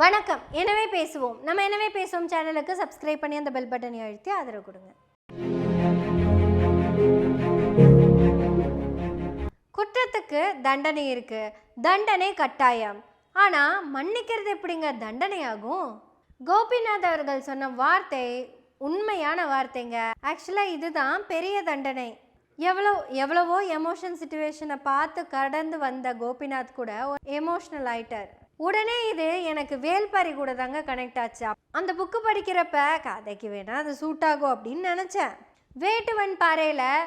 வணக்கம். எனவே பேசுவோம். நம்ம எனவே பேசுவோம் சேனலுக்கு சப்ஸ்கிரைப் பண்ணி அந்த பெல் பட்டனை அழுத்தி ஆதரவு கொடுங்க. குற்றத்துக்கு தண்டனை இருக்கு. தண்டனை கட்டாயம். ஆனா மன்னிக்கிறது எப்படிங்க தண்டனையாகும்? கோபிநாத் அவர்கள் சொன்ன வார்த்தை உண்மையான வார்த்தைங்க. ஆக்சுவலாக இதுதான் பெரிய தண்டனை. எவ்வளோ எவ்வளவோ எமோஷன் சுச்சுவேஷனை பார்த்து கடந்து வந்த கோபிநாத் கூட எமோஷ்னல் ஆயிட்டார். உடனே இது எனக்கு வேல்பாரி கூட தாங்க கனெக்ட் ஆச்சு. அந்த புக்கு படிக்கிறப்ப கதைக்கு வேணால் அது சூட் ஆகும் அப்படின்னு நினச்சேன். வேட்டுவன் பாறையில்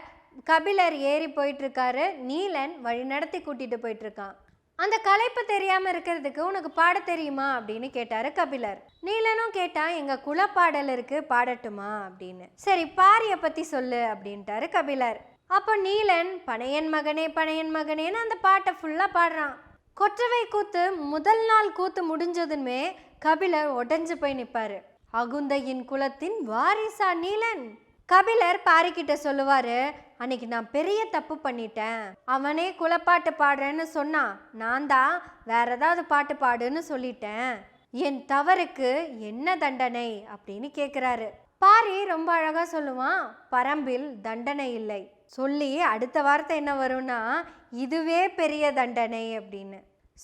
கபிலர் ஏறி போயிட்டுருக்காரு. நீலன் வழி நடத்தி கூட்டிகிட்டு போயிட்டுருக்கான். அந்த களைப்பு தெரியாமல் இருக்கிறதுக்கு உனக்கு பாட தெரியுமா அப்படின்னு கேட்டார் கபிலர். நீலனும் கேட்டான் எங்கள் குலப்பாடல் இருக்குது பாடட்டுமா? அப்படின்னு. சரி பாரியை பற்றி சொல்லு அப்படின்ட்டாரு கபிலர். அப்போ நீலன் பனையன் மகனே பனையன் மகனேன்னு அந்த பாட்டை ஃபுல்லாக பாடுறான். கொற்றவை கூத்து முதல் நாள் கூத்து முடிஞ்சதுமே கபிலர் உடஞ்சு போய் நிற்பாரு அகுந்தையின் குலத்தின் வாரிசா நீலன். கபிலர் பாரிக்கிட்ட சொல்லுவாரு அன்னைக்கு நான் பெரிய தப்பு பண்ணிட்டேன். அவனே குலப்பாட்டு பாடுறேன்னு சொன்னான் நான் தான் வேற ஏதாவது பாட்டு பாடுன்னு சொல்லிட்டேன். என் தவறுக்கு என்ன தண்டனை? அப்படின்னு கேட்குறாரு பாரி ரொம்ப அழகாக சொல்லுவான் பரம்பில் தண்டனை இல்லை. சொல்லி அடுத்த வார்த்தை என்ன வரும்னா இதுவே பெரிய தண்டனை அப்படின்னு.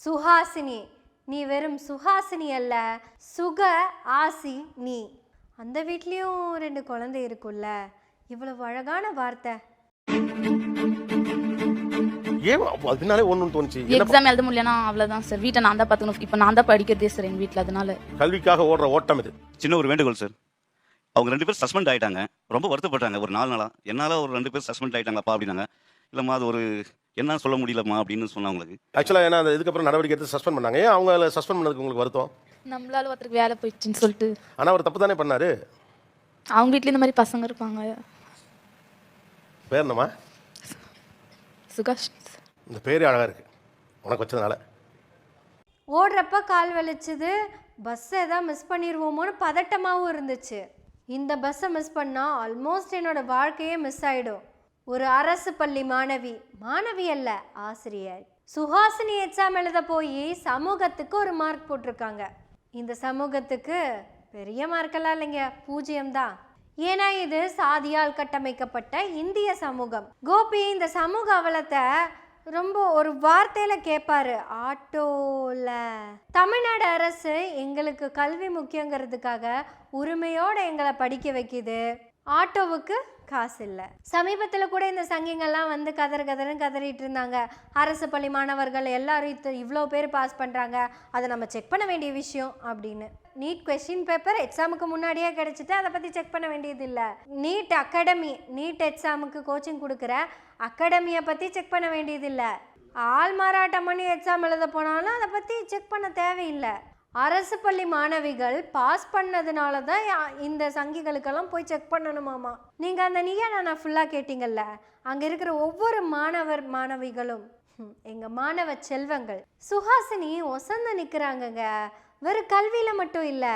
சுஹாசினி நீ வெறும் சுஹாசினி அல்ல சுக ஆசி நீ. அந்த வீட்லேயும் ரெண்டு குழந்தை இருக்குல்ல. இவ்வளவு அழகான வார்த்தை. ஏன் அதனாலே தோணுச்சு? எக்ஸாம் எழுத முடியலனா அவ்வளவுதான் சார். வீட்டை நான் தான் பார்த்துக்கணும். இப்போ நான் தான் படிக்கிறதே சார் எங்க வீட்டில் அதனால. கல்விக்காக ஓடுற ஓட்டம் இது. சின்ன ஒரு வேண்டுகோள் சார். அவங்க ரெண்டு பேரும் சஸ்பெண்ட் ஆயிட்டாங்க. ரொம்ப வருத்தப்பட்டாங்க. ஒரு நாலு நாளா. என்னால ஒரு ரெண்டு பேர் சஸ்பெண்ட் ஆயிட்டாங்கப்பா அப்படின்னாங்க. இல்லம்மா அது ஒரு என்ன சொல்ல முடியலம்மா அப்படின்னு சொன்னா அவங்களுக்கு ஆக்சுவலா ஏன்னா அந்த இதுக்கப்புறம் நடவடிக்கை எடுத்து சஸ்பெண்ட் பண்ணாங்க. ஏன் அவங்க சஸ்பெண்ட் பண்ணதுக்கு உங்களுக்கு வருத்தம்? நம்மளால ஒருத்தருக்கு வேலை போயிடுச்சுன்னு சொல்லிட்டு. ஆனா அவர் தப்பு தானே பண்ணாரு? அவங்க வீட்ல இந்த மாதிரி பசங்க இருப்பாங்க. பேர் என்னம்மா? சுகாஷ். இந்த பேரே அழகா இருக்கு. உனக்கு வச்சதுனால. ஓடுறப்ப கால் வலிச்சுது. பஸ்ஸை எதாவது மிஸ் பண்ணிடுவோமோன்னு பதட்டமாகவும் இருந்துச்சு. இந்த பஸ்ஸை மிஸ் பண்ணால் ஆல்மோஸ்ட் என்னோட வாழ்க்கையே மிஸ் ஆயிடும். ஒரு அரசு பள்ளி மாணவி மாணவி அல்ல ஆசிரியர். சுஹாசினி எக்ஸாம் எழுத போய் சமூகத்துக்கு ஒரு மார்க் போட்டிருக்காங்க. இந்த சமூகத்துக்கு பெரிய மார்க்கெல்லாம் இல்லைங்க பூஜ்ஜியம் தான். ஏன்னா இது சாதியால் கட்டமைக்கப்பட்ட இந்திய சமூகம். கோபி இந்த சமூக அவலத்தை ரொம்ப ஒரு வார்த்தையில கேட்பாரு ஆட்டோல. தமிழ்நாடு அரசு எங்களுக்கு கல்வி முக்கியங்கிறதுக்காக உரிமையோட எங்களை படிக்க வைக்குது. ஆட்டோவுக்கு காசு இல்லை. சமீபத்தில் கூட இந்த சங்கிங்கெல்லாம் வந்து கதறு கதறுன்னு கதறிட்டு இருந்தாங்க. அரசு பள்ளி மாணவர்கள் எல்லாரும் இத்த இவ்வளோ பேர் பாஸ் பண்ணுறாங்க அதை நம்ம செக் பண்ண வேண்டிய விஷயம் அப்படின்னு. நீட் கொஸ்டின் பேப்பர் எக்ஸாமுக்கு முன்னாடியே கிடச்சிட்டு அதை பற்றி செக் பண்ண வேண்டியது இல்லை. நீட் அகாடமி நீட் எக்ஸாமுக்கு கோச்சிங் கொடுக்குற அகாடமியை பற்றி செக் பண்ண வேண்டியதில்லை. ஆள் மாறாட்டம் பண்ணி எக்ஸாம் எழுத போனாலும் அதை பற்றி செக் பண்ண தேவையில்லை. அரசு பள்ளி மாணவிகள் பாஸ் பண்ணதுனால தான் இந்த சங்கிகளுக்கெல்லாம் போய் செக் பண்ணணுமாமா. நீங்கள் அந்த நீயா நான் ஃபுல்லாக கேட்டிங்கல்ல அங்கே இருக்கிற ஒவ்வொரு மாணவர் மாணவிகளும் எங்கள் மாணவ செல்வங்கள் சுஹாசினி ஒசந்து நிற்கிறாங்கங்க வெறும் கல்வியில் மட்டும் இல்லை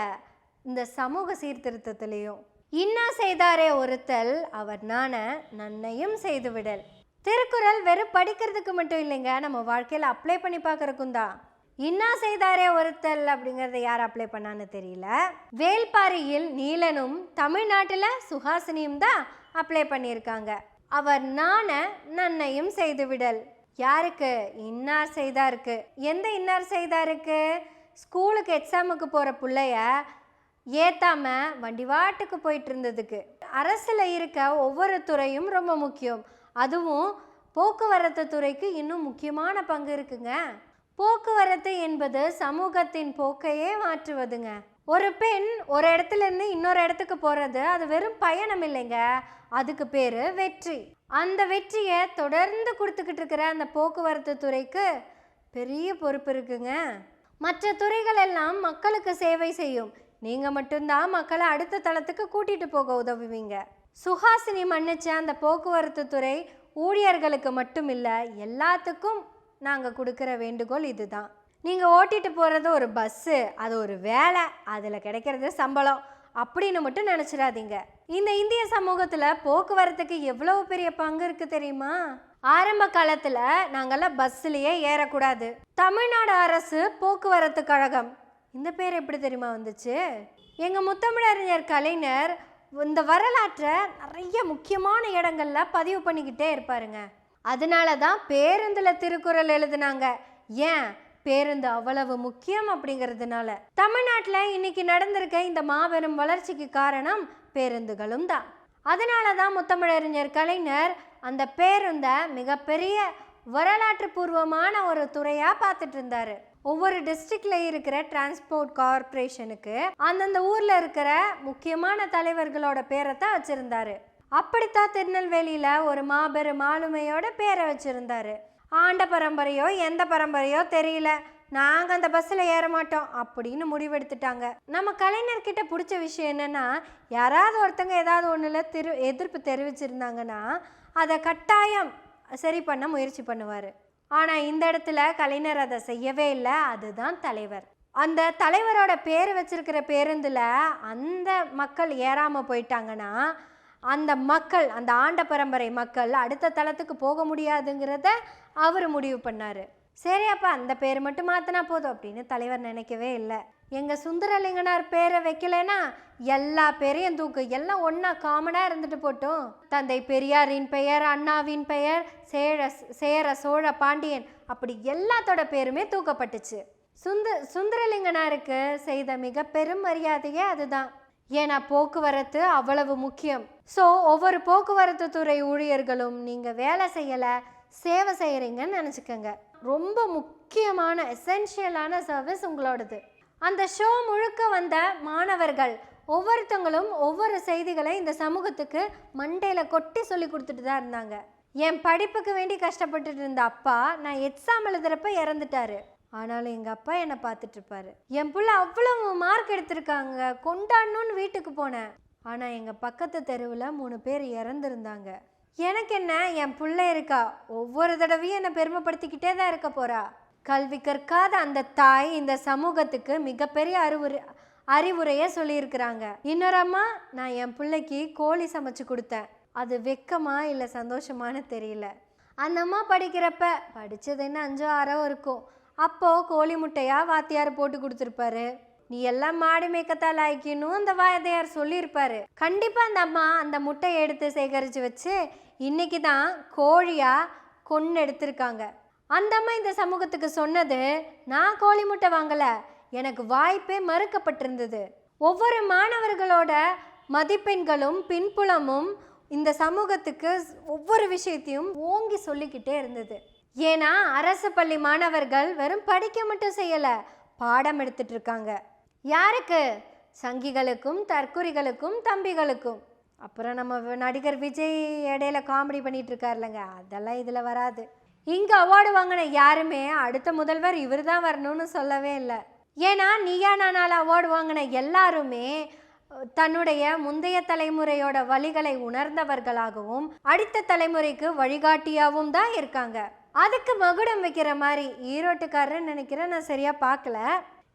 இந்த சமூக சீர்திருத்தத்துலேயும். இன்னா செய்தாரே ஒருத்தல் அவர் நாண நன்னையும் செய்துவிடல். திருக்குறள் வெறும் படிக்கிறதுக்கு மட்டும் இல்லைங்க நம்ம வாழ்க்கையில் அப்ளை பண்ணி பார்க்குறக்கும் தான். இன்னா செய்தாரே ஒருத்தல் அப்படிங்கிறத யார் அப்ளை பண்ணான்னு தெரியல. வேல்பாரியில் நீலனும் தமிழ்நாட்டில் சுஹாசினியும் தான் அப்ளை பண்ணியிருக்காங்க. அவர் நாண நன்னையும் செய்துவிடல். யாருக்கு? இன்னார் செய்தாருக்கு. எந்த இன்னார் செய்தாருக்கு? ஸ்கூலுக்கு எக்ஸாமுக்கு போகிற பிள்ளைய ஏத்தாம வண்டி வாட்டுக்கு போயிட்டு இருந்ததுக்கு அரசில் இருக்க ஒவ்வொரு துறையும் ரொம்ப முக்கியம். அதுவும் போக்குவரத்து துறைக்கு இன்னும் முக்கியமான பங்கு இருக்குங்க. போக்குவரத்து என்பது சமூகத்தின் போக்கையே மாற்றுவதுங்க. ஒரு பெண் ஒரு இடத்துல இருந்து இன்னொரு இடத்துக்கு போகிறது அது வெறும் பயணம் இல்லைங்க. அதுக்கு பேர் வெற்றி. அந்த வெற்றியை தொடர்ந்து கொடுத்துக்கிட்டு இருக்கிற அந்த போக்குவரத்து துறைக்கு பெரிய பொறுப்பு இருக்குங்க. மற்ற துறைகள் எல்லாம் மக்களுக்கு சேவை செய்யும். நீங்கள் மட்டும்தான் மக்களை அடுத்த தளத்துக்கு கூட்டிகிட்டு போக உதவுவீங்க. சுஹாசினி மன்னிச்ச அந்த போக்குவரத்து துறை ஊழியர்களுக்கு மட்டும் இல்லை எல்லாத்துக்கும் நாங்கள் கொடுக்குற வேண்டுகோள் இதுதான். நீங்கள் ஓட்டிட்டு போகிறது ஒரு பஸ்ஸு அது ஒரு வேலை அதில் கிடைக்கிறது சம்பளம் அப்படின்னு மட்டும் நினச்சிடாதீங்க. இந்த இந்திய சமூகத்தில் போக்குவரத்துக்கு எவ்வளவு பெரிய பங்கு இருக்குது தெரியுமா? ஆரம்ப காலத்தில் நாங்கள்லாம் பஸ்ஸுலேயே ஏறக்கூடாது. தமிழ்நாடு அரசு போக்குவரத்து கழகம் இந்த பேர் எப்படி தெரியுமா வந்துச்சு? எங்கள் முத்தமிழறிஞர் கலைஞர் இந்த வரலாற்றை நிறைய முக்கியமான இடங்களில் பதிவு பண்ணிக்கிட்டே இருப்பாருங்க. அதனால தான் பேருந்தில் திருக்குறள் எழுதுனாங்க. ஏன்? பேருந்து அவ்வளவு முக்கியம் அப்படிங்கிறதுனால. தமிழ்நாட்டில் இன்னைக்கு நடந்திருக்க இந்த மாபெரும் வளர்ச்சிக்கு காரணம் பேருந்துகளும் தான். அதனால தான் முத்தமிழறிஞர் கலைஞர் அந்த பேருந்தை மிகப்பெரிய வரலாற்று பூர்வமான ஒரு துறையாக பார்த்துட்டு இருந்தாரு. ஒவ்வொரு டிஸ்ட்ரிக்ட்ல இருக்கிற டிரான்ஸ்போர்ட் கார்ப்பரேஷனுக்கு அந்தந்த ஊர்ல இருக்கிற முக்கியமான தலைவர்களோட பேரை தான் வச்சிருந்தாரு. அப்படித்தான் திருநெல்வேலியில ஒரு மாபெரும் ஆளுமையோட பேரை வச்சிருந்தாரு. ஆண்ட பரம்பரையோ எந்த பரம்பரையோ தெரியல. நாங்க அந்த பஸ்ஸில் ஏற மாட்டோம் அப்படின்னு முடிவெடுத்துட்டாங்க. நம்ம கலைஞர்கிட்ட பிடிச்ச விஷயம் என்னன்னா யாராவது ஒருத்தங்க ஏதாவது ஒன்றில் திரு எதிர்ப்பு தெரிவிச்சிருந்தாங்கன்னா அதை கட்டாயம் சரி பண்ண முயற்சி பண்ணுவார். ஆனால் இந்த இடத்துல கலைஞர் அதை செய்யவே இல்லை. அதுதான் தலைவர். அந்த தலைவரோட பேர் வச்சிருக்கிற பேருந்தில் அந்த மக்கள் ஏறாமல் போயிட்டாங்கன்னா அந்த மக்கள் அந்த ஆண்ட பரம்பரை மக்கள் அடுத்த தளத்துக்கு போக முடியாதுங்கிறத அவர் முடிவு பண்ணார். சரி அப்பா அந்த பேர் மட்டும் மாற்றினா போதும் அப்படின்னு தலைவர் நினைக்கவே இல்லை. எங்கள் சுந்தரலிங்கனார் பேரை வைக்கலைன்னா எல்லா பேரையும் தூக்கு. எல்லாம் ஒன்றா காமனாக இருந்துட்டு போட்டும். தந்தை பெரியாரின் பெயர் அண்ணாவின் பெயர் சேர சேர சோழ பாண்டியன் அப்படி எல்லாத்தோட பேருமே தூக்கப்பட்டுச்சு. சுந்த சுந்தரலிங்கனாருக்கு செய்த மிக பெரும் மரியாதையே அதுதான். ஏன்னா போக்குவரத்து அவ்வளவு முக்கியம். ஸோ ஒவ்வொரு போக்குவரத்து துறை ஊழியர்களும் நீங்கள் வேலை செய்யலை சேவை செய்கிறீங்கன்னு நினச்சிக்கோங்க. ரொம்ப முக்கியமான எசென்ஷியலான சர்வீஸ் உங்களோடது. அந்த ஷோ முழுக்க வந்த மாணவர்கள் ஒவ்வொருத்தங்களும் ஒவ்வொரு செய்திகளை இந்த சமூகத்துக்கு மண்டையில் கொட்டி சொல்லி கொடுத்துட்டு தான் இருந்தாங்க. என் படிப்புக்கு வேண்டி கஷ்டப்பட்டுட்டு இருந்த அப்பா நான் எக்ஸாம் எழுதுறப்ப இறந்துட்டாரு. ஆனாலும் எங்கள் அப்பா என்னை பார்த்துட்டு இருப்பாரு. என் புள்ள அவ்வளவு மார்க் எடுத்திருக்காங்க கொண்டாடணும்னு வீட்டுக்கு போனேன். ஆனால் எங்கள் பக்கத்து தெருவில் மூணு பேர் இறந்துருந்தாங்க. எனக்கு என்ன என் பிள்ளை இருக்கா. ஒவ்வொரு தடவையும் என்னை பெருமைப்படுத்திக்கிட்டே தான் இருக்க போறா. கல்வி கற்காத அந்த தாய் இந்த சமூகத்துக்கு மிகப்பெரிய அறிவுரை அறிவுரையை சொல்லியிருக்கிறாங்க. இன்னொரு அம்மா நான் என் பிள்ளைக்கு கோழி சமைச்சு கொடுத்தேன். அது வெக்கமா இல்லை சந்தோஷமான்னு தெரியல. அந்த அம்மா படிக்கிறப்ப படித்தது என்ன அஞ்சோ ஆறோ இருக்கும். அப்போது கோழி முட்டையா வாத்தியார் போட்டு கொடுத்துருப்பாரு. நீ எல்லாம் மாடு மேய்க்கத்தால் ஆய்க்கணும் அந்த வாத்தியார் சொல்லியிருப்பாரு. கண்டிப்பாக அந்த அம்மா அந்த முட்டையை எடுத்து சேகரித்து வச்சு இன்னைக்கு தான் கோழியாக கொன்று எடுத்திருக்காங்க. அந்த அம்மா இந்த சமூகத்துக்கு சொன்னது நான் கோழி முட்டை வாங்கலை. எனக்கு வாய்ப்பே மறுக்கப்பட்டிருந்தது. ஒவ்வொரு மாணவர்களோட மதிப்பெண்களும் பின்புலமும் இந்த சமூகத்துக்கு ஒவ்வொரு விஷயத்தையும் ஓங்கி சொல்லிக்கிட்டே இருந்தது. ஏன்னா அரசு பள்ளி மாணவர்கள் வெறும் படிக்க மட்டும் செய்யலை பாடம் எடுத்துட்டு இருக்காங்க. யாருக்கு? சங்கிகளுக்கும் தற்குறிகளுக்கும் தம்பிகளுக்கும். அப்புறம் நம்ம நடிகர் விஜய் இடையில காமெடி பண்ணிட்டு இருக்காருலங்க அதெல்லாம் இதில் வராது. இங்கே அவார்டு வாங்கின யாருமே அடுத்த முதல்வர் இவர் தான் வரணும்னு சொல்லவே இல்லை. ஏன்னா நீயா நானால் அவார்டு வாங்கின எல்லாருமே தன்னுடைய முந்தைய தலைமுறையோட வழிகளை உணர்ந்தவர்களாகவும் அடுத்த தலைமுறைக்கு வழிகாட்டியாகவும் தான் இருக்காங்க. அதுக்கு மகுடம் வைக்கிற மாதிரி ஈரோட்டுக்காரன்னு நினைக்கிறேன் நான் சரியாக பார்க்கல.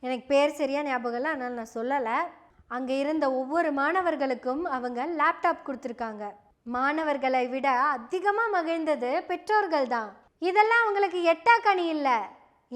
எனக்கு பேர் சரியாக ஞாபகம் இல்லை அதனால் நான் சொல்லலை. அங்கே இருந்த ஒவ்வொரு மாணவர்களுக்கும் அவங்க லேப்டாப் கொடுத்துருக்காங்க. மாணவர்களை விட அதிகமாக மகிழ்ந்தது பெற்றோர்கள் தான் இதெல்லாம் அவங்களுக்கு எட்டா கனி இல்லை.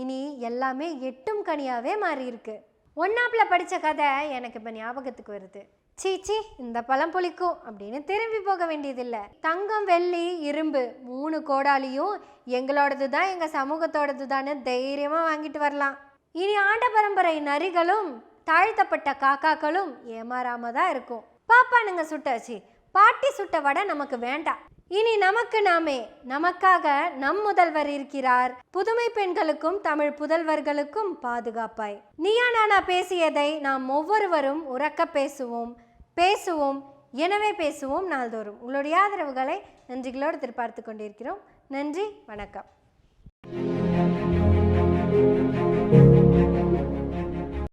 இனி எல்லாமே எட்டும் கனியாகவே மாறியிருக்கு. ஒன்னாப்பில் படித்த கதை எனக்கு இப்போ ஞாபகத்துக்கு வருது. சீ சீ இந்த பழம் புளிக்கும் அப்படின்னு திரும்பி போக வேண்டியதில்லை. தங்கம் வெள்ளி இரும்பு மூணு கோடாலியும் எங்களோடது தான் எங்கள் சமூகத்தோடது தானே தைரியமாக வாங்கிட்டு வரலாம். இனி ஆண்ட பரம்பரை நரிகளும் தாழ்த்தப்பட்ட காக்காக்களும் ஏமாறாம தான் இருக்கும். பாப்பானுங்க சுட்டாச்சு. பாட்டி சுட்ட வடை நமக்கு வேண்டாம். இனி நமக்கு நாமே நமக்காக நம் முதல்வர் இருக்கிறார். புதுமை பெண்களுக்கும் தமிழ் புதல்வர்களுக்கும் பாதுகாப்பாய். நீயா நானா பேசியதை நாம் ஒவ்வொருவரும் உறக்க பேசுவோம். பேசுவோம். எனவே பேசுவோம் நாள்தோறும். உங்களுடைய ஆதரவுகளை நன்றிகளோடு எதிர்பார்த்து கொண்டிருக்கிறோம். நன்றி. வணக்கம்.